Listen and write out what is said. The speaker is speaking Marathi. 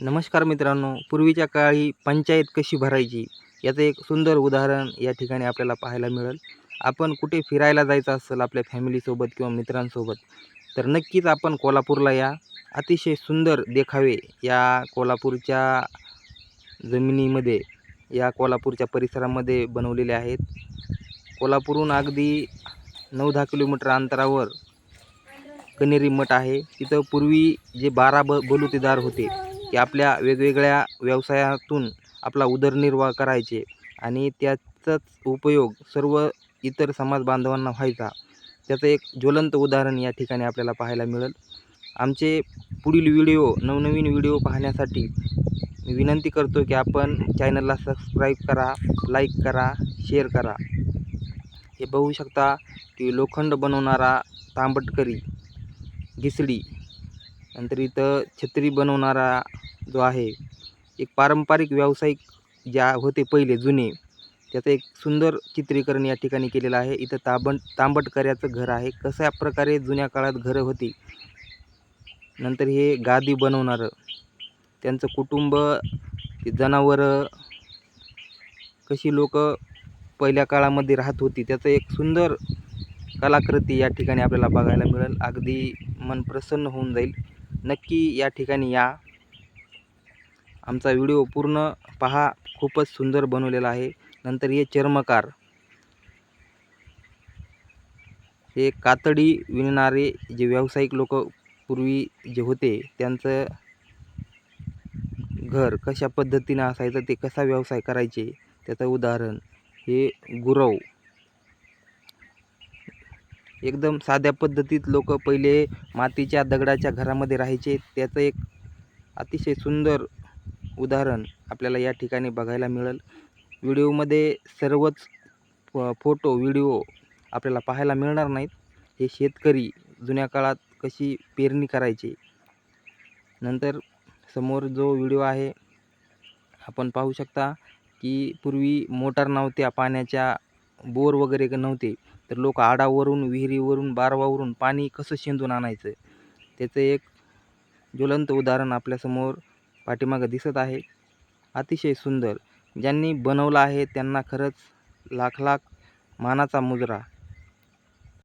नमस्कार मित्रांनो पूर्वीच्या काळी पंचायत कशी भरायची याचं एक सुंदर उदाहरण या ठिकाणी आपल्याला पाहायला मिळेल. आपण कुठे फिरायला जायचं असेल आपल्या फॅमिलीसोबत किंवा मित्रांसोबत तर नक्कीच आपण कोल्हापूरला या. अतिशय सुंदर देखावे या कोल्हापूरच्या जमिनीमध्ये या कोल्हापूरच्या परिसरामध्ये बनवलेले आहेत. कोल्हापूरहून अगदी नऊ दहा किलोमीटर अंतरावर कनेरी मठ आहे. तिथं पूर्वी जे बारा ब बलुतेदार होते की आपल्या वेगवेगळ्या व्यवसायातून आपला उदरनिर्वाह करायचे आणि त्याचाच उपयोग सर्व इतर समाज बांधवांना व्हायचा. त्याचं एक ज्वलंत उदाहरण या ठिकाणी आपल्याला पाहायला मिळेल. आमचे पुढील व्हिडिओ नवनवीन व्हिडिओ पाहण्यासाठी मी विनंती करतो की आपण चॅनलला सबस्क्राईब करा लाईक करा शेअर करा. हे बघू शकता की लोखंड बनवणारा तांबटकरी घिसडी नंतर इथं छत्री बनवणारा जो आहे एक पारंपरिक व्यावसायिक ज्या होते पहिले जुने त्याचं एक सुंदर चित्रीकरण या ठिकाणी केलेलं आहे. इथं ताबण तांबटकऱ्याचं घर आहे. कशा प्रकारे जुन्या काळात घरं होती नंतर हे गादी बनवणारं त्यांचं कुटुंब जनावरं कशी लोक पहिल्या काळामध्ये राहत होती त्याचं एक सुंदर कलाकृती या ठिकाणी आपल्याला बघायला मिळेल. अगदी मन प्रसन्न होऊन जाईल. नक्की या ठिकाणी या. आमचा व्हिडिओ पूर्ण पहा. खूपच सुंदर बनवलेला आहे. नंतर हे चर्मकार. हे कातडी विणणारे जे व्यावसायिक लोक पूर्वी जे होते त्यांचं घर कशा पद्धतीनं असायचं ते कसा व्यवसाय करायचे त्याचं उदाहरण. हे गुरव. एकदम साध्या पद्धतीत लोक पहिले मातीच्या दगडाच्या घरामध्ये राहायचे. त्याचं एक अतिशय सुंदर उदाहरण आपल्याला या ठिकाणी बघायला मिळेल. व्हिडिओमध्ये सर्वच फ फोटो व्हिडिओ आपल्याला पाहायला मिळणार नाहीत. हे शेतकरी जुन्या काळात कशी पेरणी करायचे? नंतर समोर जो व्हिडिओ आहे आपण पाहू शकता की पूर्वी मोटार नव्हत्या पाण्याच्या बोर वगैरे नव्हते. तर लोक आडावरून विहिरीवरून बारवावरून पाणी कसं शेंदून आणायचं? त्याचं एक ज्वलंत उदाहरण आपल्यासमोर पाठीमागं दिसत आहे. अतिशय सुंदर. ज्यांनी बनवलं आहे त्यांना खरंच लाख लाख मानाचा मुजरा.